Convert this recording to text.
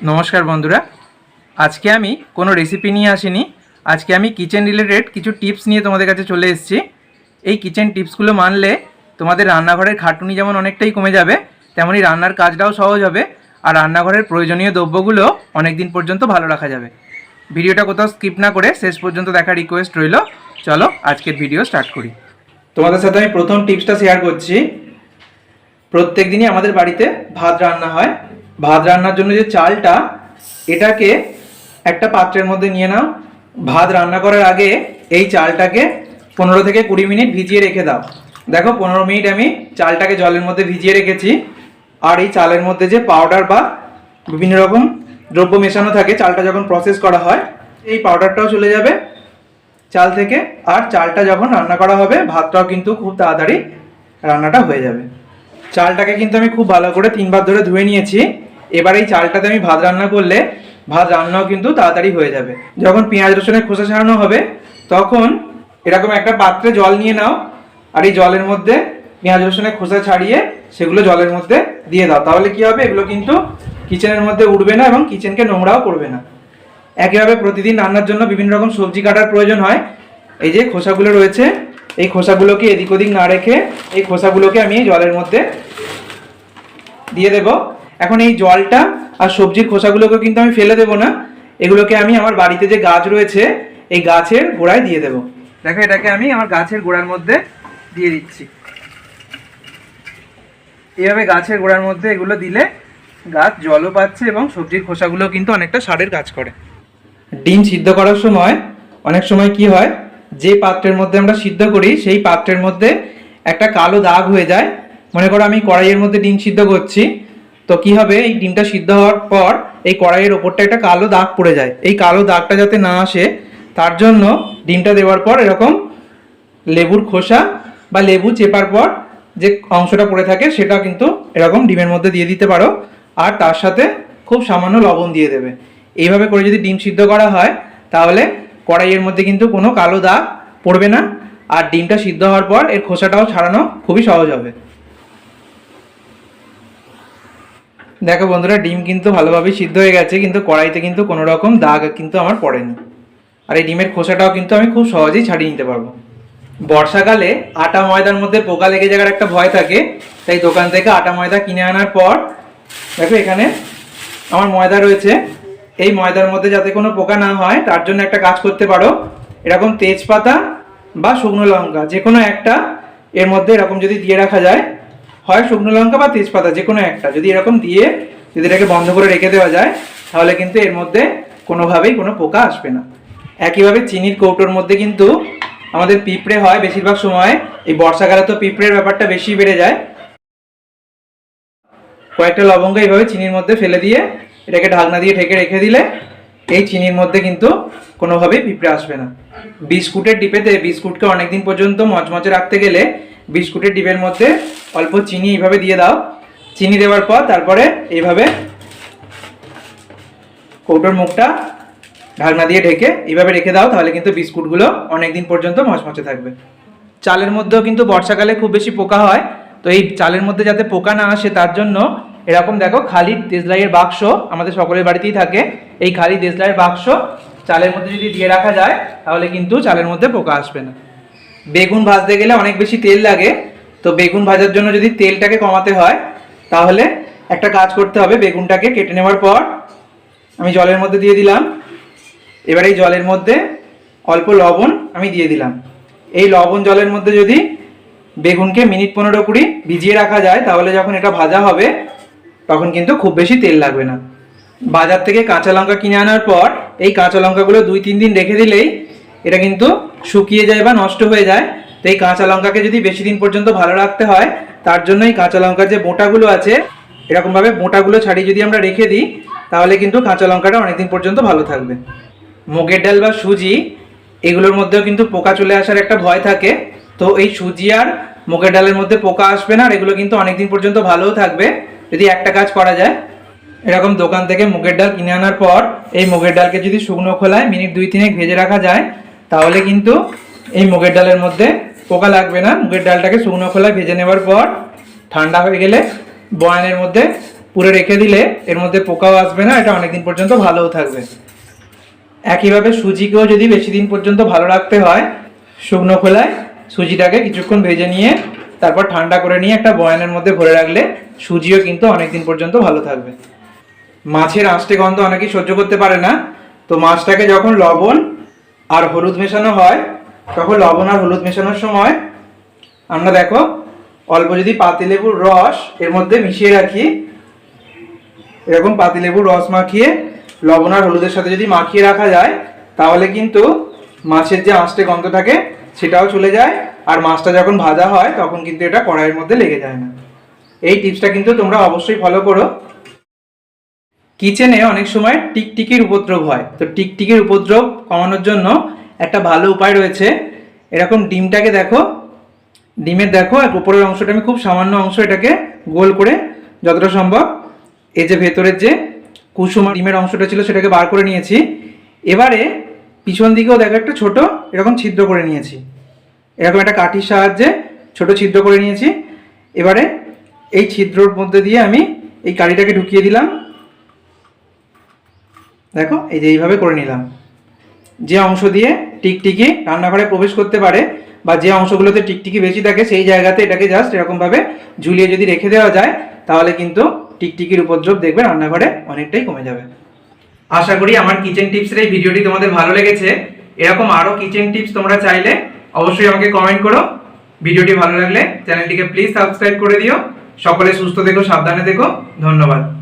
নমস্কার বন্ধুরা। আজকে আমি কোনো রেসিপি নিয়ে আসিনি। আজকে আমি কিচেন রিলেটেড কিছু টিপস নিয়ে তোমাদের কাছে চলে এসেছি। এই কিচেন টিপসগুলো মানলে তোমাদের রান্নাঘরের খাটুনি যেমন অনেকটাই কমে যাবে তেমনই রান্নার কাজটাও সহজ হবে। আর রান্নাঘরের প্রয়োজনীয় দ্রব্যগুলো অনেক দিন পর্যন্ত ভালো রাখা যাবে। ভিডিওটা কোথাও স্কিপ না করে শেষ পর্যন্ত দেখার রিকোয়েস্ট রইল। চলো আজকের ভিডিও স্টার্ট করি। তোমাদের সাথে আমি প্রথম টিপসটা শেয়ার করছি। প্রত্যেক দিনই আমাদের বাড়িতে ভাত রান্না হয়। ভাত রান্নার জন্য যে চালটা, এটাকে একটা পাত্রের মধ্যে নিয়ে নাও। ভাত রান্না করার আগে এই চালটাকে পনেরো থেকে কুড়ি মিনিট ভিজিয়ে রেখে দাও। দেখো, পনেরো মিনিট আমি চালটাকে জলের মধ্যে ভিজিয়ে রেখেছি। আর এই চালের মধ্যে যে পাউডার বা বিভিন্ন রকম দ্রব্য মেশানো থাকে, চালটা যখন প্রসেস করা হয়, এই পাউডারটাও চলে যাবে চাল থেকে। আর চালটা যখন রান্না করা হবে, ভাতটাও কিন্তু খুব তাড়াতাড়ি রান্নাটা হয়ে যাবে। চালটাকে কিন্তু আমি খুব ভালো করে তিনবার ধরে ধুয়ে নিয়েছি। এবার এই চালটাতে আমি ভাত রান্না করলে ভাত রান্নাও কিন্তু তাড়াতাড়ি হয়ে যাবে। যখন পেঁয়াজ, রসুনের খোসা ছাড়ানো হবে, তখন এরকম একটা পাত্রে জল নিয়ে নাও, আর এই জলের মধ্যে পেঁয়াজ, রসুনের খোসা ছাড়িয়ে সেগুলো জলের মধ্যে দিয়ে দাও। তাহলে কি হবে? এগুলো কিন্তু কিচেনের মধ্যে উঠবে না এবং কিচেনকে নোংরাও করবে না। একইভাবে প্রতিদিন রান্নার জন্য বিভিন্ন রকম সবজি কাটার প্রয়োজন হয়। এই যে খোসাগুলো রয়েছে, এই খোসাগুলোকে এদিক ওদিক না রেখে এই খোসাগুলোকে আমি জলের মধ্যে দিয়ে দেব। এখন এই জলটা আর সবজির খোসাগুলোকে কিন্তু আমি ফেলে দেবো না। এগুলোকে আমি আমার বাড়িতে যে গাছ রয়েছে, এই গাছের গোড়ায় দিয়ে দেবো। দেখো, এটাকে আমি আমার গাছের গোড়ার মধ্যে দিয়ে দিচ্ছি। এইভাবে গাছের গোড়ার মধ্যে এগুলো দিলে গাছ জলও পাচ্ছে এবং সবজির খোসাগুলো কিন্তু অনেকটা সারের কাজ করে। ডিম সিদ্ধ করার সময় অনেক সময় কি হয়, যে পাত্রের মধ্যে আমরা সিদ্ধ করি, সেই পাত্রের মধ্যে একটা কালো দাগ হয়ে যায়। মনে করো আমি কড়াইয়ের মধ্যে ডিম সিদ্ধ করছি তো কি হবে? এই ডিমটা সিদ্ধ হওয়ার পর এই কড়াইয়ের ওপরটা একটা কালো দাগ পড়ে যায়। এই কালো দাগটা যাতে না আসে, তার জন্য ডিমটা দেওয়ার পর এরকম লেবুর খোসা বা লেবু চেপার পর যে অংশটা পড়ে থাকে, সেটা কিন্তু এরকম ডিমের মধ্যে দিয়ে দিতে পারো। আর তার সাথে খুব সামান্য লবণ দিয়ে দেবে। এইভাবে করে যদি ডিম সিদ্ধ করা হয়, তাহলে কড়াইয়ের মধ্যে কিন্তু কোনো কালো দাগ পড়বে না। আর ডিমটা সিদ্ধ হওয়ার পর এর খোসাটাও ছাড়ানো খুবই সহজ হবে। দেখো বন্ধুরা, ডিম কিন্তু ভালোভাবে সিদ্ধ হয়ে গেছে, কিন্তু কড়াইতে কিন্তু কোনো রকম দাগ কিন্তু আমার পড়েনি। আর এই ডিমের খোসাটাও কিন্তু আমি খুব সহজেই ছাড়িয়ে নিতে পারব। বর্ষাকালে আটা ময়দার মধ্যে পোকা লেগে যাওয়ার একটা ভয় থাকে, তাই দোকান থেকে আটা ময়দা কিনে আনার পর, দেখো এখানে আমার ময়দা রয়েছে। এই ময়দার মধ্যে যাতে কোনো পোকা না হয়, তার জন্য একটা কাজ করতে পারো। এরকম তেজপাতা বা শুকনো লঙ্কা যে কোনো একটা, এর মধ্যে এরকম যদি দিয়ে রাখা যায় হয় শুকনো লঙ্কা বা তেজপাতা যে কোনো একটা। যদি এরকম দিয়ে যদি এটাকে বন্ধ করে রেখে দেওয়া যায়, তাহলে কিন্তু এর মধ্যে কোনোভাবেই কোনো পোকা আসবে না। একইভাবে চিনির কৌটোর মধ্যে কিন্তু আমাদের পিঁপড়ে হয় বেশিরভাগ সময়। এই বর্ষাকালে তো পিঁপড়ের ব্যাপারটা বেশি বেড়ে যায়। কয়েকটা লবঙ্গ এইভাবে চিনির মধ্যে ফেলে দিয়ে এটাকে ঢাকনা দিয়ে ঢেকে রেখে দিলে এই চিনির মধ্যে কিন্তু কোনোভাবেই পিঁপড়ে আসবে না। বিস্কুটের ডিপেতে, বিস্কুটকে অনেকদিন পর্যন্ত মচমচে রাখতে গেলে বিস্কুটের ডিপের মধ্যে অল্প চিনি এইভাবে দিয়ে দাও। চিনি দেওয়ার পর তারপরে এইভাবে কৌটোর মুখটা ঢাকনা দিয়ে ঢেকে এইভাবে রেখে দাও, তাহলে কিন্তু বিস্কুটগুলো অনেকদিন পর্যন্ত মচমচে থাকবে। চালের মধ্যেও কিন্তু বর্ষাকালে খুব বেশি পোকা হয়, তো এই চালের মধ্যে যাতে পোকা না আসে তার জন্য এরকম দেখো খালি দেশলাইয়ের বাক্স আমাদের সকলের বাড়িতেই থাকে। এই খালি দেশলাইয়ের বাক্স চালের মধ্যে যদি দিয়ে রাখা যায়, তাহলে কিন্তু চালের মধ্যে পোকা আসবে না। বেগুন ভাজতে গেলে অনেক বেশি তেল লাগে তো বেগুন ভাজার জন্য যদি তেলটাকে কমাতে হয়, তাহলে একটা কাজ করতে হবে, বেগুনটাকে কেটে নেওয়ার পর আমি জলের মধ্যে দিয়ে দিলাম। এবার এই জলের মধ্যে অল্প লবণ আমি দিয়ে দিলাম। এই লবণ জলের মধ্যে যদি বেগুনকে মিনিট পনেরো কুড়ি ভিজিয়ে রাখা যায়, তাহলে যখন এটা ভাজা হবে, তখন কিন্তু খুব বেশি তেল লাগবে না। বাজার থেকে কাঁচা লঙ্কা কিনে আনার পর, এই কাঁচা লঙ্কাগুলো দুই তিন দিন রেখে দিলেই এটা কিন্তু শুকিয়ে যায় বা নষ্ট হয়ে যায়। তো এই কাঁচা লঙ্কাকে যদি বেশি দিন পর্যন্ত ভালো রাখতে হয়, তার জন্য এই কাঁচা লঙ্কার যে বোঁটাগুলো আছে, এরকমভাবে বোঁটাগুলো ছাড়িয়ে যদি আমরা রেখে দিই, তাহলে কিন্তু কাঁচা লঙ্কাটা অনেকদিন পর্যন্ত ভালো থাকবে। মুগের ডাল বা সুজি, এগুলোর মধ্যেও কিন্তু পোকা চলে আসার একটা ভয় থাকে। তো এই সুজি আর মুগের ডালের মধ্যে পোকা আসবে না, আর এগুলো কিন্তু অনেকদিন পর্যন্ত ভালোও থাকবে, যদি একটা কাজ করা যায়। এরকম দোকান থেকে মুগের ডাল কিনে আনার পর, এই মুগের ডালকে যদি শুকনো খোলায় মিনিট দুই তিনেক ভেজে রাখা যায়, তাহলে কিন্তু এই মুগের ডালের মধ্যে পোকা লাগবে না, মুগের ডালটাকে শুকনো খোলায় ভেজে নেওয়ার পর ঠান্ডা হয়ে গেলে বয়ানের মধ্যে পুরো রেখে দিলে এর মধ্যে পোকাও আসবে না, এটা অনেকদিন পর্যন্ত ভালোও থাকবে। একইভাবে সুজিকেও যদি বেশি দিন পর্যন্ত ভালো রাখতে হয়, শুকনো খোলায় সুজিটাকে কিছুক্ষণ ভেজে নিয়ে তারপর ঠান্ডা করে নিয়ে একটা বয়ানের মধ্যে ভরে রাখলে সুজিও কিন্তু অনেকদিন পর্যন্ত ভালো থাকবে। মাছের আঁশটে গন্ধ অনেকেই সহ্য করতে পারে না, তো মাছটাকে যখন লবণ আর হলুদ মেশানো হয় তখন লবণ আর হলুদ মেশানোর সময় আমরা দেখো, অল্প যদি পাতিলেবুর রস এর মধ্যে মিশিয়ে রাখি, এরকম পাতিলেবুর রস মাখিয়ে লবণ আর হলুদের সাথে যদি মাখিয়ে রাখা যায়, তাহলে কিন্তু মাছের যে আঁশটে গন্ধ থাকে সেটাও চলে যায়, আর মাছটা যখন ভাজা হয় তখন কিন্তু এটা কড়াইয়ের মধ্যে লেগে যায় না। এই টিপসটা কিন্তু তোমরা অবশ্যই ফলো করো। কিচেনে অনেক সময় টিকটিকির উপদ্রব হয়, তো টিকটিকির উপদ্রব কমানোর জন্য একটা ভালো উপায় রয়েছে। এরকম ডিমটাকে দেখো, ডিমের দেখো এক উপরের অংশটা আমি খুব সামান্য অংশ এটাকে গোল করে যতটা সম্ভব এই যে ভেতরের যে কুসুম ডিমের অংশটা ছিল সেটাকে বার করে নিয়েছি। এবারে পিছন দিকেও দেখো একটা ছোট এরকম ছিদ্র করে নিয়েছি। এরকম একটা কাঠির সাহায্যে ছোট ছিদ্র করে নিয়েছি। এবারে এই ছিদ্রর মধ্যে দিয়ে আমি এই কাঠিটাকে ঢুকিয়ে দিলাম। দেখো, এই যে এইভাবে করে নিলাম। যে অংশ দিয়ে টিকটিকি রান্নাঘরে প্রবেশ করতে পারে বা যে অংশগুলোতে টিকটিকি বেশি থাকে সেই জায়গাতে এটাকে জাস্ট এরকমভাবে ঝুলিয়ে যদি রেখে দেওয়া যায়, তাহলে কিন্তু টিকটিকির উপদ্রব দেখবে রান্নাঘরে অনেকটাই কমে যাবে। আশা করি আমার কিচেন টিপসের এই ভিডিওটি তোমাদের ভালো লেগেছে। এরকম আরও কিচেন টিপস তোমরা চাইলে অবশ্যই আমাকে কমেন্ট করো। ভিডিওটি ভালো লাগলে চ্যানেলটিকে প্লিজ সাবস্ক্রাইব করে দিও। সকলে সুস্থ থেকো, সাবধানে থেকো। ধন্যবাদ।